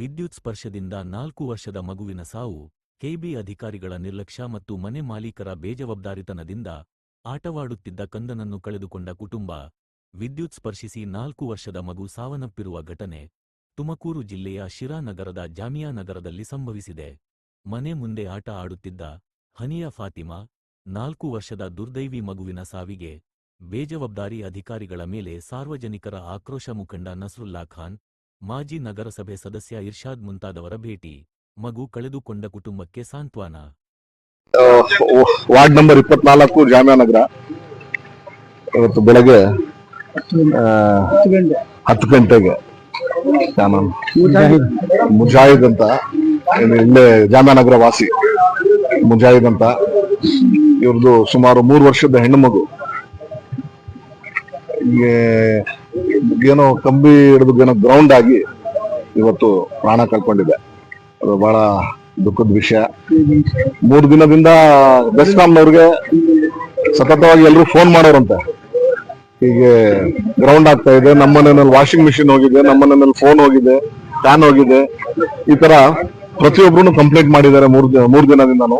ವಿದ್ಯುತ್ ಸ್ಪರ್ಶದಿಂದ ನಾಲ್ಕು ವರ್ಷದ ಮಗುವಿನ ಸಾವು ಕೆಬಿ ಅಧಿಕಾರಿಗಳ ನಿರ್ಲಕ್ಷ್ಯ ಮತ್ತು ಮನೆ ಮಾಲೀಕರ ಬೇಜವಾಬ್ದಾರಿತನದಿಂದ ಆಟವಾಡುತ್ತಿದ್ದ ಕಂದನನ್ನು ಕಳೆದುಕೊಂಡ ಕುಟುಂಬ ವಿದ್ಯುತ್ ಸ್ಪರ್ಶಿಸಿ ನಾಲ್ಕು ವರ್ಷದ ಮಗು ಸಾವನ್ನಪ್ಪಿರುವ ಘಟನೆ ತುಮಕೂರು ಜಿಲ್ಲೆಯ ಶಿರಾ ನಗರದ ಜಾಮಿಯಾ ನಗರದಲ್ಲಿ ಸಂಭವಿಸಿದೆ. ಮನೆ ಮುಂದೆ ಆಟ ಆಡುತ್ತಿದ್ದ ಹನಿಯಾ ಫಾತಿಮಾ ನಾಲ್ಕು ವರ್ಷದ ದುರ್ದೈವಿ ಮಗುವಿನ ಸಾವಿಗೆ ಬೇಜವಾಬ್ದಾರಿ ಅಧಿಕಾರಿಗಳ ಮೇಲೆ ಸಾರ್ವಜನಿಕರ ಆಕ್ರೋಶ ಮುಖಂಡ ನಸ್ರುಲ್ಲಾ ಖಾನ್ ಮಾಜಿ ನಗರಸಭೆ ಸದಸ್ಯ ಇರ್ಷಾದ್ ಮುಂತಾದವರ ಭೇಟಿ. ಮಗು ಕಳೆದುಕೊಂಡ ಕುಟುಂಬಕ್ಕೆ ಸಾಂತ್ವನ. ವಾರ್ಡ್ ನಂಬರ್ ಇಪ್ಪತ್ನಾಲ್ಕು ಜಾಮ್ಯಾ ನಗರ ಇವತ್ತು ಬೆಳಗ್ಗೆ ಹತ್ತು ಗಂಟೆಗೆ ಮುಜಾಹಿದ್ ಅಂತ ಇಲ್ಲೇ ಜಾಮ್ಯಾನಗರ ವಾಸಿ, ಮುಜಾಹಿದ್ ಅಂತ. ಇವ್ರದ್ದು ಸುಮಾರು ಮೂರು ವರ್ಷದ ಹೆಣ್ಣು ಮಗು. ಏನೋ ಕಂಬಿ ಹಿಡಿದು ಏನೋ ಗ್ರೌಂಡ್ ಆಗಿ ಇವತ್ತು ಪ್ರಾಣ ಕಳ್ಕೊಂಡಿದೆ. ಅದು ಬಹಳ ದುಃಖದ ವಿಷಯ. ಮೂರು ದಿನದಿಂದ ಬೆಸ್ಕಾಂನವ್ರಿಗೆ ಸತತವಾಗಿ ಎಲ್ಲರೂ ಫೋನ್ ಮಾಡೋರಂತೆ. ಹೀಗೆ ಗ್ರೌಂಡ್ ಆಗ್ತಾ ಇದೆ. ನಮ್ಮ ಮನೆಯಲ್ಲಿ ವಾಷಿಂಗ್ ಮಿಷಿನ್ ಹೋಗಿದೆ, ನಮ್ಮ ಮನೆಯಲ್ಲಿ ಫೋನ್ ಹೋಗಿದೆ ಫ್ಯಾನ್ ಹೋಗಿದೆ. ಈ ತರ ಪ್ರತಿಯೊಬ್ರು ಕಂಪ್ಲೇಂಟ್ ಮಾಡಿದ್ದಾರೆ ಮೂರ್ ಮೂರ್ ದಿನದಿಂದನು.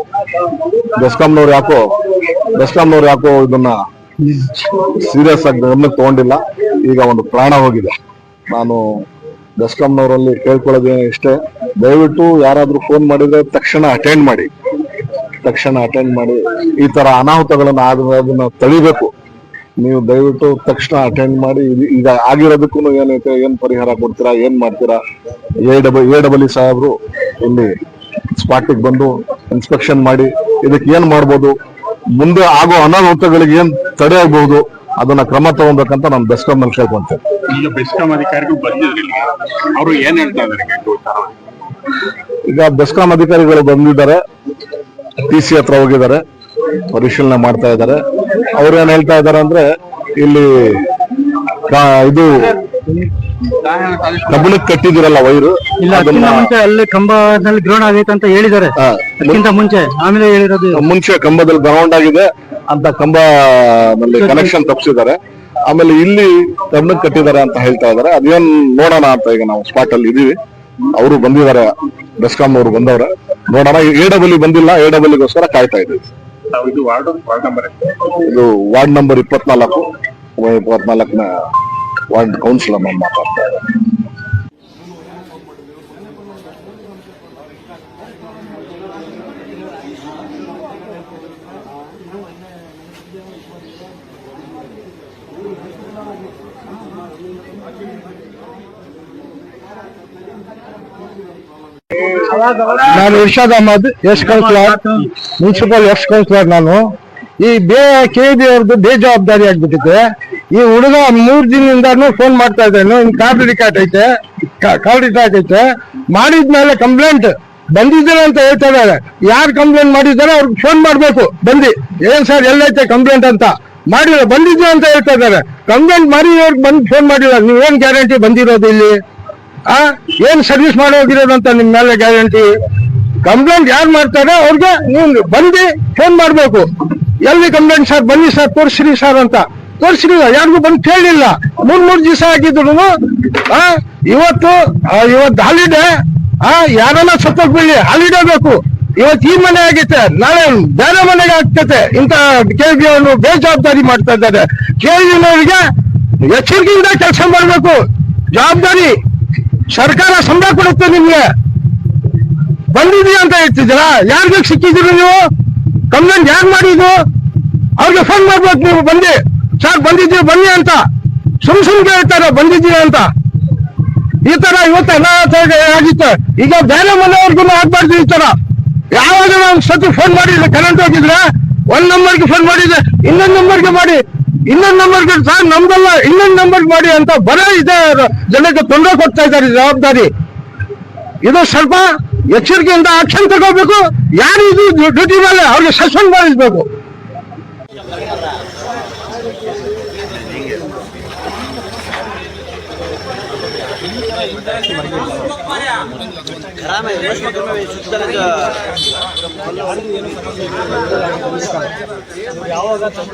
ಬೆಸ್ಕಾಂನವ್ರು ಯಾಕೋ ಬೆಸ್ಕಾಂನವ್ರು ಯಾಕೋ ಇದನ್ನ ಸೀರಿಯಸ್ ಆಗಿ ಗಮನಕ್ಕೆ ತಗೊಂಡಿಲ್ಲ. ಈಗ ಒಂದು ಪ್ರಾಣ ಹೋಗಿದೆ. ನಾನು ಬೆಸ್ಕಾಂನವರಲ್ಲಿ ಕೇಳ್ಕೊಳ್ಳೋದೇ ಇಷ್ಟೇ. ದಯವಿಟ್ಟು ಯಾರಾದ್ರೂ ಫೋನ್ ಮಾಡಿದ್ರೆ ತಕ್ಷಣ ಅಟೆಂಡ್ ಮಾಡಿ. ತಕ್ಷಣ ಅಟೆಂಡ್ ಮಾಡಿ. ಈ ತರ ಅನಾಹುತಗಳನ್ನ ಅದನ್ನ ತಳಿಬೇಕು ನೀವು ದಯವಿಟ್ಟು ತಕ್ಷಣ ಅಟೆಂಡ್ ಮಾಡಿ. ಈಗ ಆಗಿರೋದಕ್ಕೂ ಏನೈತೆ ಏನ್ ಪರಿಹಾರ ಕೊಡ್ತೀರಾ? ಏನ್ ಮಾಡ್ತೀರಾ? ಎ ಡಬಲ್ ಎ ಡಬಲ್ ಸಾಹೇಬ್ರು ಇಲ್ಲಿ ಸ್ಪಾಟಿಗೆ ಬಂದು ಇನ್ಸ್ಪೆಕ್ಷನ್ ಮಾಡಿ. ಇದಕ್ಕೆ ಏನ್ ಮಾಡ್ಬೋದು? ಮುಂದೆ ಆಗೋ ಅನಾಹುತಗಳಿಗೆ ಏನ್ ತಡೆ ಆಗ್ಬಹುದು? ಅದನ್ನ ಕ್ರಮ ತಗೊಬೇಕಂತ ನಾನು ಬೆಸ್ಕಾಂ ಅಲ್ಲಿ ಕೇಳ್ಕೊಂತೇನೆ. ಈಗ ಬೆಸ್ಕಾಂ ಅಧಿಕಾರಿಗಳು ಬಂದಿರಲಿಲ್ಲ ಅವರು ಏನ್ ಹೇಳ್ತಾ ಇದಾರೆ ಗೊತ್ತಾ? ಈಗ ಬೆಸ್ಕಾಂ ಅಧಿಕಾರಿಗಳು ಬಂದಿದ್ದಾರೆ. ಟಿ ಸಿ ಹತ್ರ ಹೋಗಿದ್ದಾರೆ. ಪರಿಶೀಲನೆ ಮಾಡ್ತಾ ಇದ್ದಾರೆ. ಅವ್ರು ಏನ್ ಹೇಳ್ತಾ ಇದ್ದಾರೆ ಅಂದ್ರೆ ಇಲ್ಲಿ ಕಾ- ಇದು ಕಬ್ಬಿಣಕ್ಕೆ ಕಟ್ಟಿದಿರಲ್ಲ ವೈರು? ಇಲ್ಲ ಅದಕ್ಕಿಂತ ಮುಂಚೆ ಅಲ್ಲಿ ಕಂಬದಲ್ಲಿ ಗ್ರೌಂಡ್ ಆಗೈತೆ ಅಂತ ಹೇಳಿದ್ದಾರೆ. ಮುಂಚೆ ಆಮೇಲೆ ಹೇಳಿರೋದು ಮುಂಚೆ ಕಂಬದಲ್ಲಿ ಗ್ರೌಂಡ್ ಆಗಿದೆ. ಅಂತ ಕಂಬ ಕನೆಕ್ಷನ್ ತಪ್ಪಿಸಿದ್ದಾರೆ ಆಮೇಲೆ ಇಲ್ಲಿ ಕಬ್ಬಿಣಕ್ಕೆ ಕಟ್ಟಿದ್ದಾರೆ ಅಂತ ಹೇಳ್ತಾ ಇದಾರೆ ಅದೇನ್ ನೋಡೋಣ ಅಂತ ಈಗ ನಾವು ಸ್ಪಾಟ್ ಅಲ್ಲಿ ಇದೀವಿ. ಅವರು ಬಂದಿದ್ದಾರೆ ಬೆಸ್ಕಾಂ ಅವರು ಬಂದವ್ರೆ. ನೋಡೋಣ ಎ ಡಬಲ್ ಬಂದಿಲ್ಲ ಎ ಡಬ್ಲ್ಯೂಗೋಸ್ಕರ ಕಾಯ್ತಾ ಇದ್ದೀವಿ. ಇದು ವಾರ್ಡ್ ವಾರ್ಡ್ ನಂಬರ್ ಇದು ವಾರ್ಡ್ ನಂಬರ್ ಇಪ್ಪತ್ನಾಲ್ಕು. ಇಪ್ಪತ್ನಾಲ್ಕನ ವಾರ್ಡ್ ಕೌನ್ಸಿಲರ್ ನಾನು ಮಾತಾಡ್ತಾ ಇದ್ದಾರೆ. ನಾನು Irshad Ahmed ex councillor municipal ex councillor ನಾನು. ಈ ಬೇ ಕೆ ಬಿ ಅವ್ರದ್ದು ಬೇಜವಾಬ್ದಾರಿ ಆಗ್ಬಿಟ್ಟಿದೆ. ಈ ಹುಡುಗ ಮೂರ್ ದಿನದಿಂದಾನು ಫೋನ್ ಮಾಡ್ತಾ ಇದ್ದಾನು ಕಾರ್ಡ್ ರಿಕಾರ್ಡ್ ಐತೆ. ಕಾರ್ಡ್ ರಿಕಾರ್ಡ್ ಐತೆ. ಮಾಡಿದ್ಮೇಲೆ ಕಂಪ್ಲೇಂಟ್ ಬಂದಿದ್ದಾರೆ ಅಂತ ಹೇಳ್ತಾ ಇದ್ದಾರೆ ಯಾರು ಕಂಪ್ಲೇಂಟ್ ಮಾಡಿದ್ದಾರೆ, ಅವ್ರಿಗೆ ಫೋನ್ ಮಾಡ್ಬೇಕು. ಬಂದಿ. ಏನ್ ಸರ್, ಎಲ್ಲೈತೆ ಕಂಪ್ಲೇಂಟ್ ಅಂತ? ಮಾಡಿಲ್ಲ ಬಂದಿದ್ವಿ ಅಂತ ಹೇಳ್ತಾ ಇದ್ದಾರೆ. ಕಂಪ್ಲೇಂಟ್ ಮಾಡಿ ಅವ್ರಿಗೆ ಬಂದು ಫೋನ್ ಮಾಡಿಲ್ಲ, ನೀವೇನ್ ಗ್ಯಾರಂಟಿ ಬಂದಿರೋದು ಇಲ್ಲಿ? ಆ? ಏನ್ ಸರ್ವಿಸ್ ಮಾಡೋಗಿರೋದು ಅಂತ ನಿಮ್ ಮೇಲೆ ಗ್ಯಾರಂಟಿ ಕಂಪ್ಲೇಂಟ್ ಯಾರು ಮಾಡ್ತಾರೆ? ಅವ್ರಿಗೆ ನೀವು ಬಂದು ಫೋನ್ ಮಾಡಬೇಕು. ಎಲ್ಲಿ ಕಂಪ್ಲೇಂಟ್ ಸರ್ ಬನ್ನಿ ಸರ್ ತೋರಿಸ್ರಿ ಸರ್ ಅಂತ. ತೋರಿಸಿಲ್ಲ ಯಾರಿಗೂ ಬಂದು ಕೇಳಿಲ್ಲ. ಮೂರ್ ಮೂರ್ ದಿವಸ ಆಗಿದ್ರು ಇವತ್ತು ಇವತ್ತು ಹಾಲಿಡೇ ಆ ಯಾರನ್ನ ಸತ್ತೋಗ್ಬಿಡಿ ಹಾಲಿಡೇ ಬೇಕು. ಇವತ್ತು ಈ ಮನೆ ಆಗೈತೆ ನಾಳೆ ಬೇರೆ ಮನೆಗೆ ಆಗ್ತೈತೆ. ಇಂತ ಕೆವಿ ಅವರು ಬೇಜವಾಬ್ದಾರಿ ಮಾಡ್ತಾ ಇದ್ದಾರೆ. ಕೆ ವಿನವರಿಗೆ ಎಚ್ಚರಿಕೆಯಿಂದ ಕೆಲಸ ಮಾಡಬೇಕು. ಜವಾಬ್ದಾರಿ ಸರ್ಕಾರ ಸಂಬಳ ಕೊಡುತ್ತೆ ನಿಮ್ಗೆ. ಬಂದಿದೀಯ ಅಂತ ಹೇಳ್ತಿದ್ದೀರಾ? ಯಾರಿಗೆ ಸಿಕ್ಕಿದ್ರು ನೀವು? ಕಂಪ್ಲೇಂಟ್ ಯಾರು ಮಾಡಿದ್ದು? ಅವ್ರಿಗೆ ಫೋನ್ ಮಾಡ್ಬೇಕು ನೀವು, ಬಂದು. ಸರ್ ಬಂದಿದ್ದೀವಿ, ಬನ್ನಿ ಅಂತ. ಸುಮ್ ಸುಮ್ ಹೇಳ್ತಾರೆ ಬಂದಿದ್ದೀವಿ ಅಂತ. ಈ ತರ ಇವತ್ತು ಎಲ್ಲ ಆಗಿತ್ತು. ಈಗ ಬೇರೆ ಮನೆಯವ್ರಿಗೂ ಆಗ್ಬಾರ್ದು ಈ ತರ. ಯಾವಾಗ ನಾನು ಸತಿ ಫೋನ್ ಮಾಡಿದ್ರೆ ಕರೆಂಟ್ ಹೋಗಿದ್ರೆ, ಒಂದ್ ನಂಬರ್ಗೆ ಫೋನ್ ಮಾಡಿದ್ರೆ ಇನ್ನೊಂದ್ ನಂಬರ್ಗೆ ಮಾಡಿ, ಇನ್ನೊಂದ್ ನಂಬರ್ಗೆ ಸರ್ ನಮ್ದಲ್ಲ, ಇನ್ನೊಂದ್ ನಂಬರ್ಗೆ ಮಾಡಿ ಅಂತ ಬರ ಇದೆ, ಜನಕ್ಕೆ ತೊಂದರೆ ಕೊಡ್ತಾ ಇದ್ದಾರೆ, ಜವಾಬ್ದಾರಿ. ಇದು ಸ್ವಲ್ಪ ಎಚ್ಚರಿಕೆಯಿಂದ ಆಕ್ಷನ್ ತಗೋಬೇಕು. ಯಾರು ಇದು ಡ್ಯೂಟಿ ಮೇಲೆ ಅವ್ರಿಗೆ ಸಸ್ಪೆಂಡ್ ಮಾಡಿಸ್ಬೇಕು. खराब है बस मगर मैं ಸುತ್ತಲ ಯಾವಾಗ ಪಕ್ಕ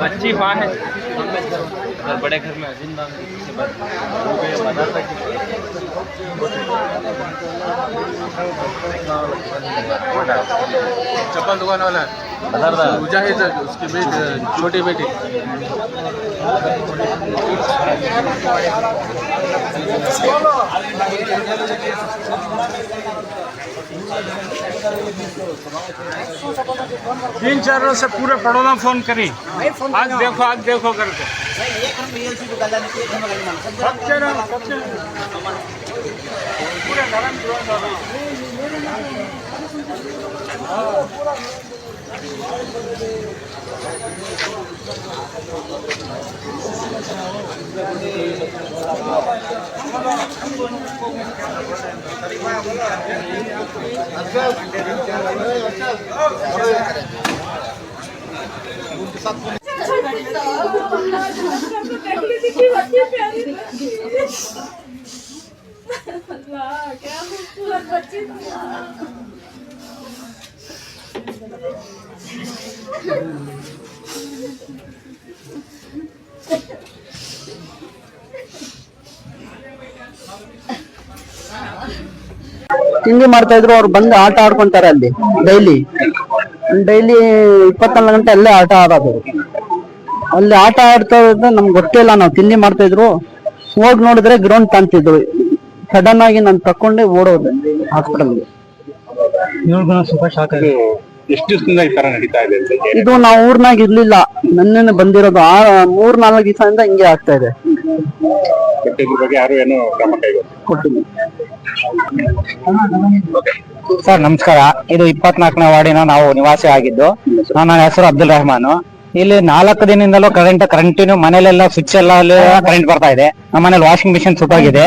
बच्ची वहाँ है। और बड़े घर में ज़िंदा चप्पल दुकान वाला। मुजाहिद उसकी बेटी छोटी बेटी। तीन चार रोज से पूरे पड़ोना फ़ोन करी आज देखो आज देखो करके ತಿಂಡಿ ಮಾಡ್ತಾ ಇದ್ರು ಅವ್ರು ಬಂದು ಆಟ ಆಡ್ಕೊಂತಾರೆ ಅಲ್ಲಿ ಡೈಲಿ. ಡೈಲಿ ಇಪ್ಪತ್ನಾಲ್ಕು ಗಂಟೆ ಅಲ್ಲೇ ಆಟ ಆಡೋದು. ಅಲ್ಲಿ ಆಟ ಆಡ್ತಾ ಇರೋದು ನಮ್ಗೆ ಗೊತ್ತಿಲ್ಲ ನಾವು ತಿಂಡಿ ಮಾಡ್ತಾ ಇದ್ರು. ಹೋಗಿ ನೋಡಿದ್ರೆ ಗ್ರೌಂಡ್ ತಂತಿದ್ರು ಸಡನ್ ಆಗಿ ನಾನು ತಕೊಂಡೆ ಓಡೋದು ಹಾಸ್ಪಿಟಲ್ಗೆ ಎಷ್ಟು ದಿವಸದಿಂದ ಈ ತರ ನಡೀತಾ ಇದೆ ಇದು ನಾವು ಊರ್ನಾಗ ಇರ್ಲಿಲ್ಲ. ನನ್ನೇನೆ ಬಂದಿರೋದು. ಆ ಮೂರ್ ನಾಲ್ಕು ದಿವಸದಿಂದ ಹಿಂಗೆ ಆಗ್ತಾ ಇದೆ. ಬಗ್ಗೆ ಯಾರು ಏನು ಕ್ರಮ ಕೈಗೊಳ್ಳಿ. ಕೊಟ್ಟಿಲ್ಲ. ಸರ್, ನಮಸ್ಕಾರ. ಇದು ಇಪ್ಪತ್ನಾಲ್ಕನೇ ವಾರ್ಡಿನ ನಾವು ನಿವಾಸಿ ಆಗಿದ್ದು ನನ್ನ ಹೆಸರು ಅಬ್ದುಲ್ ರೆಹಮಾನ್. ಇಲ್ಲಿ ನಾಲ್ಕು ದಿನದಿಂದಲೂ ಕರೆಂಟ್ ಕಂಟಿನ್ಯೂ ಮನೇಲೆಲ್ಲ ಸ್ವಿಚ್ ಎಲ್ಲ ಕರೆಂಟ್ ಬರ್ತಾ ಇದೆ. ನಮ್ಮ ಮನೇಲಿ ವಾಷಿಂಗ್ ಮಿಷಿನ್ ಸುಟ್ಟೋಗಿದೆ.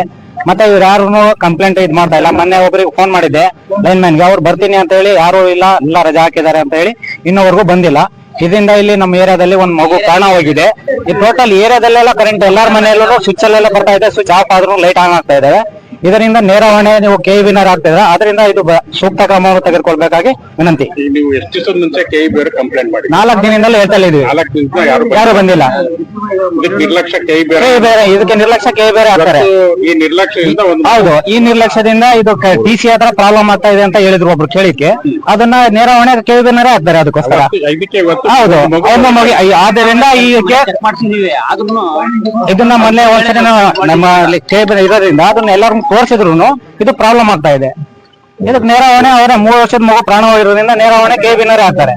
ಮತ್ತೆ ಇವ್ರು ಯಾರು ಕಂಪ್ಲೇಂಟ್ ಇದ್ ಮಾಡ್ತಾ ಇಲ್ಲ. ಮೊನ್ನೆ ಒಬ್ರಿಗೆ ಫೋನ್ ಮಾಡಿದ್ದೆ. ಲೈನ್ ಮ್ಯಾನ್ಗೆ ಅವ್ರು ಬರ್ತೀನಿ ಅಂತ ಹೇಳಿ, ಯಾರು ಇಲ್ಲ, ಎಲ್ಲ ರಜಾ ಹಾಕಿದ್ದಾರೆ ಅಂತ ಹೇಳಿ ಇನ್ನೋವರೆಗೂ ಬಂದಿಲ್ಲ. ಇದರಿಂದ ಇಲ್ಲಿ ನಮ್ಮ ಏರಿಯಾದಲ್ಲಿ ಒಂದ್ ಮಗು ಕಾರಣ ಹೋಗಿದೆ. ಈ ಟೋಟಲ್ ಏರಿಯಾದಲ್ಲೆಲ್ಲ ಕರೆಂಟ್ ಎಲ್ಲಾರ ಮನೆಯಲ್ಲೂ ಸ್ವಿಚ್ ಅಲ್ಲೆಲ್ಲ ಬರ್ತಾ ಇದೆ. ಸ್ವಿಚ್ ಆಫ್ ಆದ್ರೂ ಲೈಟ್ ಆನ್ ಆಗ್ತಾ ಇದಾವೆ. ಇದರಿಂದ ನೇರ ಹೊಣೆ ನೀವು ಕೆಇ ವಿನರ್ ಆಗ್ತಿದ್ರ ಅದರಿಂದ ಇದು ಬ- ಸೂಕ್ತ ಕ್ರಮವನ್ನು ತೆಗೆದುಕೊಳ್ಬೇಕಾಗಿ ವಿನಂತಿ. ಈಗ ನೀವು ಎಷ್ಟು ದಿವಸದ ಮುಂಚೆ ಕೆ ಇ ಕಂಪ್ಲೇಂಟ್ ಮಾಡಿ ನಾಲ್ಕು ದಿನದಿಂದಲೂ ಹೇಳ್ತಾ ಇದೀವಿ ನಾಲ್ಕು ದಿವಸ ಯಾರು ಯಾರು ಬಂದಿಲ್ಲ? ಇದಕ್ಕೆ ನಿರ್ಲಕ್ಷ್ಯ ಕೆ ಇ ಬೇರೆ ಕೆ ಬೇರೆ ಇದಕ್ಕೆ ನಿರ್ಲಕ್ಷ್ಯ ಕೆ ಬೇರೆ ಆಗ್ತಾರೆ ಈ ನಿರ್ಲಕ್ಷ್ಯದಿಂದ ಒಂದು ಹೌದು. ಈ ನಿರ್ಲಕ್ಷ್ಯದಿಂದ ಇದು ಟಿ ಸಿ ಹತ್ರ ಪ್ರಾಬ್ಲಮ್ ಆಗ್ತಾ ಇದೆ ಅಂತ ಹೇಳಿದ್ರು ಒಬ್ರು ಕೇಳಿಕ್ಕೆ. ಅದನ್ನ ನೇರ ಹೊಣೆ ಕೆ ಬೇರೆ ಆಗ್ತಾರೆ ಅದಕ್ಕೋಸ್ಕರ. ಇದಕ್ಕೆ ಇವತ್ತು ಹೌದು. ಮಗು- ಅವ್ನ ಮಗಿ ಆದ್ದರಿಂದ ಈ ಇದನ್ನ ಮೊನ್ನೆ ಒಂದ್ಸರಿ ನಮ್ಮ ಬೇರೆ ಇರೋದ್ರಿಂದ ಅದನ್ನ ಎಲ್ಲರೂ ತೋರಿಸಿದ್ರು ಇದು ಪ್ರಾಬ್ಲಮ್ ಆಗ್ತಾ ಇದೆ. ಇದಕ್ ನೇರಾವಣೆ ಅವರ ಮೂರು ವರ್ಷದ ಮಗು ಪ್ರಾಣ ಹೋಗಿರೋದ್ರಿಂದ ನೇರ ಹೊಣೆ ಕೆ ಬಿನರೇ ಆಗ್ತಾರೆ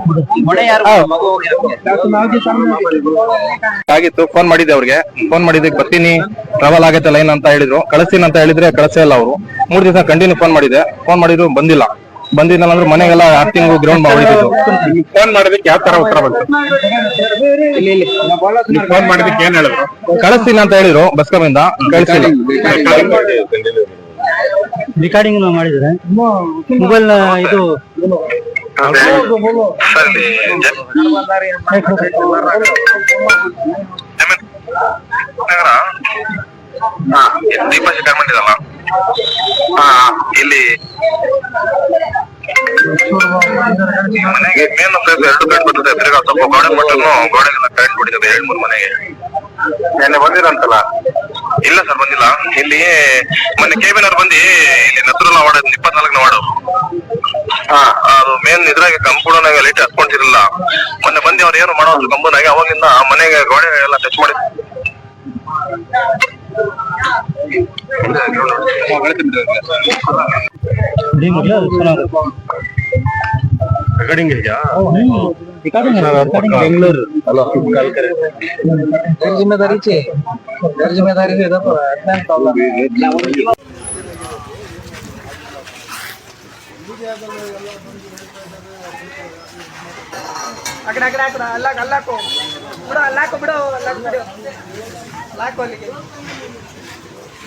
ಆಗಿತ್ತು. ಫೋನ್ ಮಾಡಿದ್ದೆ ಅವ್ರಿಗೆ. ಫೋನ್ ಮಾಡಿದ್ದಕ್ಕೆ ಬರ್ತೀನಿ. ಟ್ರಾವೆಲ್ ಆಗತ್ತೆ ಲೈನ್ ಅಂತ ಹೇಳಿದ್ರು. ಕಳಿಸ್ತೀನಿ ಅಂತ ಹೇಳಿದ್ರೆ ಕಳಿಸೇ ಇಲ್ಲ ಅವರು. ಮೂರ್ ದಿವಸ ಕಂಟಿನ್ಯೂ ಫೋನ್ ಮಾಡಿದೆ ಫೋನ್ ಮಾಡಿದ್ರು ಬಂದಿಲ್ಲ. ಬಂದಿಲ್ಲ ಅಂದ್ರೆ ಮನೆಗೆಲ್ಲ ಆಕ್ಟಿಂಗ್ ಗ್ರೌಂಡ್ ಮಾಡಿದ್ದು ಫೋನ್ ಮಾಡಿದಕ್ಕೆ ಯಾವ ತರ ಉತ್ತರ ಬಂತು? ನೀವು ಫೋನ್ ಮಾಡಿದಕ್ಕೆ ಏನ್ ಹೇಳಿದ್ರು? ಕಳಿಸ್ತೀನಿ ಅಂತ ಹೇಳಿದ್ರು ಬಸ್ ಕಮಿಂದ ಕಳಿಸಿಲ್ಲ ರೆಕಾರ್ಡಿಂಗ್ ಮಾಡಿದ್ರೆ. ಮೊಬೈಲ್ ಇದು ದೀಪ ಶಿಕಾರ್ ಮಾಡಿದಲ್ಲ ಇಲ್ಲಿ. ಮನೆಗೆ ಮೇನ್ ಎರಡು ಕರೆಂಟ್ ಬರ್ತದೆ ತಿರ್ಗಾ ಸ್ವಲ್ಪ ಗೋಡೆ ಮಟ್ಟನು ಗೋಡೆಗೆಲ್ಲ ಕರೆಂಟ್ ಬಿಟ್ಟಿದೆ ಎರಡ್ ಮೂರು ಮನೆಗೆ. ನೆನ್ನೆ ಬಂದಿರಂತಲ್ಲ? ಇಲ್ಲ ಸರ್ ಬಂದಿಲ್ಲ. ಇಲ್ಲಿ ಮೊನ್ನೆ ಕೇಬಿನ್ ಅವ್ರು ಬಂದು ಇಲ್ಲಿ ನಸರುಲ್ಲ ವಾರ್ಡ್ ಇಪ್ಪತ್ನಾಲ್ಕನೇ ವಾರ್ಡ್ ಅದು ಮೇನ್ ಇದ್ರಾಗ ಕಂಪೌಂಡ್ನಾಗ ಲೈಟ್ ಹತ್ಕೊಂತಿರಲಿಲ್ಲ ಮೊನ್ನೆ ಬಂದಿ ಅವ್ರು ಏನು ಮಾಡೋದು ಕಂಪೌಂಡ್ನಾಗ ಅವಾಗಿಂದ ಮನೆಗೆ ಗೋಡೆ ಎಲ್ಲ ಟಚ್ ಮಾಡಿ ರೆಕಾರ್ಡಿಂಗ್ ಇದೆಯಾ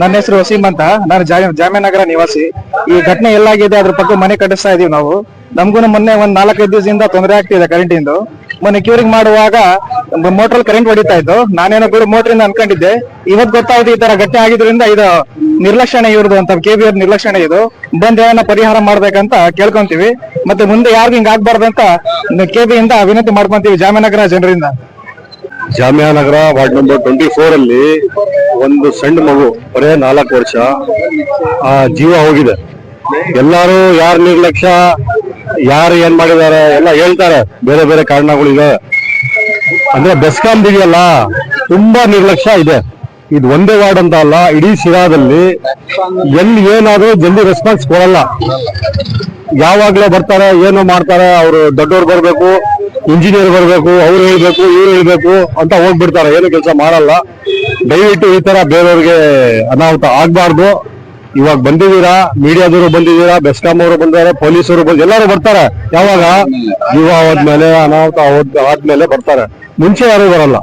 ನನ್ನ ಹೆಸರು ವಸೀಮ್ ಅಂತ. ನಾನು ಜಾಮ್ಯನಗರ ನಿವಾಸಿ. ಈ ಘಟನೆ ಎಲ್ಲಾಗಿದೆ, ಅದ್ರ ಪಕ್ಕ ಮನೆ ಕಟ್ಟಿಸ್ತಾ ಇದೀವಿ ನಾವು. ನಮಗೂ ಮೊನ್ನೆ ಒಂದ್ ನಾಲ್ಕೈದು ದಿವಸದಿಂದ ತೊಂದರೆ ಆಗ್ತಿದೆ ಕರೆಂಟ್ ಇಂದು. ಮೊನ್ನೆ ಕ್ಯೂರಿಂಗ್ ಮಾಡುವಾಗ ಮೋಟರ್ ಕರೆಂಟ್ ಹೊಡಿತಾ ಇತ್ತು. ನಾನೇನೋ ಬಿಡು ಮೋಟ್ರಿಂದ ಅನ್ಕೊಂಡಿದ್ದೆ ಇವತ್ ಗೊತ್ತಾಯ್ತು ಈ ತರ ಘಟನೆ ಆಗಿದ್ರಿಂದ ಇದು ನಿರ್ಲಕ್ಷಣೆ ಇವ್ರದ್ದು ಅಂತ ಕೆ ಬಿ ಅವ್ರ ನಿರ್ಲಕ್ಷಣೆ ಇದು. ಬಂದ್ ಏನನ್ನ ಪರಿಹಾರ ಮಾಡ್ಬೇಕಂತ ಕೇಳ್ಕೊಂತೀವಿ. ಮತ್ತೆ ಮುಂದೆ ಯಾರಿಗೂ ಹಿಂಗ್ ಆಗ್ಬಾರ್ದಂತ ಕೆ ಬಿ ಇಂದ ವಿನಂತಿ ಮಾಡ್ಕೊಂತೀವಿ ಜಾಮ್ಯನಗರ ಜನರಿಂದ. Jamianagar ward number twenty four ಅಲ್ಲಿ ಒಂದು ಸಣ್ಣ ಮಗು, ಬರೇ ನಾಲ್ಕು ವರ್ಷ, ಆ ಜೀವ ಹೋಗಿದೆ. ಎಲ್ಲಾರು ಯಾರ ನಿರ್ಲಕ್ಷ್ಯ, ಯಾರು ಏನ್ ಮಾಡಿದ್ದಾರೆ, ಎಲ್ಲ ಹೇಳ್ತಾರೆ. ಬೇರೆ ಬೇರೆ ಕಾರಣಗಳಿದೆ ಅಂದ್ರೆ ಬೆಸ್ಕಾಂ ಇದೆಯಲ್ಲ ತುಂಬಾ ನಿರ್ಲಕ್ಷ್ಯ ಇದೆ. ಇದು ಒಂದೇ ವಾರ್ಡ್ ಅಂತ ಅಲ್ಲ, ಇಡೀ ಶಿರಾದಲ್ಲಿ ಎಲ್ಲಿ ಏನಾದ್ರೂ ಜಲ್ದಿ ರೆಸ್ಪಾನ್ಸ್ ಕೊಡಲ್ಲ. ಯಾವಾಗ್ಲೇ ಬರ್ತಾರೆ, ಏನೋ ಮಾಡ್ತಾರೆ, ಅವರು ದೊಡ್ಡವ್ರು ಬರ್ಬೇಕು ಇಂಜಿನಿಯರ್ ಬರಬೇಕು, ಅವ್ರು ಹೇಳ್ಬೇಕು, ಇವ್ರು ಹೇಳ್ಬೇಕು ಅಂತ ಹೋಗ್ಬಿಡ್ತಾರೆ. ಏನು ಕೆಲಸ ಮಾಡಲ್ಲ. ದಯವಿಟ್ಟು ಈ ತರ ಬೇರೆಯವ್ರಿಗೆ ಅನಾಹುತ ಆಗ್ಬಾರ್ದು. ಇವಾಗ ಬಂದಿದ್ದೀರಾ? ಮೀಡಿಯಾದವರು ಬಂದಿದ್ದೀರಾ? ಬೆಸ್ಕಾಂ ಅವರು ಬಂದಿದ್ದಾರೆ, ಪೊಲೀಸರು ಬಂದ, ಎಲ್ಲರೂ ಬರ್ತಾರೆ. ಯಾವಾಗ? ಯುವ ಹೋದ್ಮೇಲೆ ಅನಾಹುತ ಹೋದ್ ಆದ್ಮೇಲೆ ಬರ್ತಾರೆ. ಮುಂಚೆ ಯಾರು ಬರಲ್ಲ.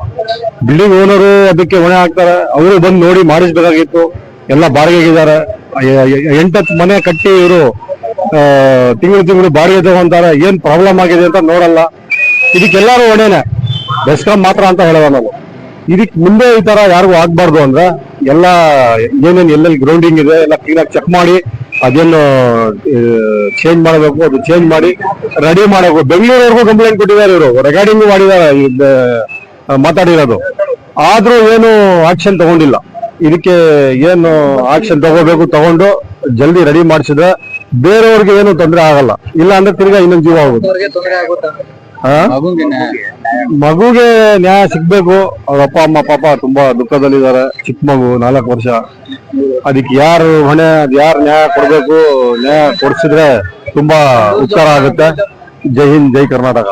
ಬಿಲ್ಡಿಂಗ್ ಓನರು ಅದಕ್ಕೆ ಹೊಣೆ ಹಾಕ್ತಾರೆ. ಅವರು ಬಂದು ನೋಡಿ ಮಾಡಿಸ್ಬೇಕಾಗಿತ್ತು. ಎಲ್ಲ ಬಾಡಿಗೆಗಿದ್ದಾರೆ. ಎಂಟತ್ತು ಮನೆ ಕಟ್ಟಿ ಇವರು ತಿಂಗಳು ತಿಂಗಳು ಬಾಡಿಗೆ ತಗೊಂತಾರೆ. ಏನ್ ಪ್ರಾಬ್ಲಮ್ ಆಗಿದೆ ಅಂತ ನೋಡಲ್ಲ. ಇದಕ್ಕೆಲ್ಲರೂ ಹೊಣೆನೆ ಬೆಸ್ಕಾಂ ಮಾತ್ರ ಅಂತ ಹೇಳೋದ ನಾವು ಇದಕ್ಕೆ ಮುಂದೆ ಈ ತರ ಯಾರಿಗೂ ಆಗ್ಬಾರ್ದು ಅಂದ್ರೆ ಎಲ್ಲ ಏನೇನು ಎಲ್ಲೆಲ್ಲಿ ಗ್ರೌಂಡಿಂಗ್ ಇದೆ, ಎಲ್ಲ ಆಗಿ ಚೆಕ್ ಮಾಡಿ ಅದೇನು ಚೇಂಜ್ ಮಾಡಬೇಕು, ಅದು ಚೇಂಜ್ ಮಾಡಿ ರೆಡಿ ಮಾಡಬೇಕು. ಬೆಂಗಳೂರವರೆಗೂ ಕಂಪ್ಲೇಂಟ್ ಕೊಟ್ಟಿದ್ದಾರೆ ಇವರು. ರೆಕಾರ್ಡಿಂಗ್ ಮಾಡಿದಾರೆ ಮಾತಾಡಿರೋದು. ಆದ್ರೂ ಏನು ಆಕ್ಷನ್ ತಗೊಂಡಿಲ್ಲ. ಇದಕ್ಕೆ ಏನು ಆಕ್ಷನ್ ತಗೋಬೇಕು ತಗೊಂಡು ಜಲ್ದಿ ರೆಡಿ ಮಾಡಿಸಿದ್ರೆ ಬೇರೆಯವ್ರಿಗೆ ಏನು ತೊಂದರೆ ಆಗಲ್ಲ. ಇಲ್ಲ ಅಂದ್ರೆ ತಿರ್ಗಾ ಇನ್ನೊಂದು ಜೀವ ಆಗುತ್ತೆ? ಮಗುಗೆ ನ್ಯಾಯ ಸಿಗ್ಬೇಕು. ಅವ್ರ ಅಪ್ಪ ಅಮ್ಮ ಪಾಪ ತುಂಬಾ ದುಃಖದಲ್ಲಿದ್ದಾರೆ. ಚಿಕ್ಕ ಮಗು ನಾಲ್ಕು ವರ್ಷ. ಅದಕ್ಕೆ ಯಾರು ಹೊಣೆ ಅದ್ ಯಾರು ನ್ಯಾಯ ಕೊಡ್ಬೇಕು ನ್ಯಾಯ ಕೊಡ್ಸಿದ್ರೆ ತುಂಬಾ ಉತ್ತರ ಆಗುತ್ತೆ. ಜೈ ಹಿಂದ್ ಜೈ ಕರ್ನಾಟಕ.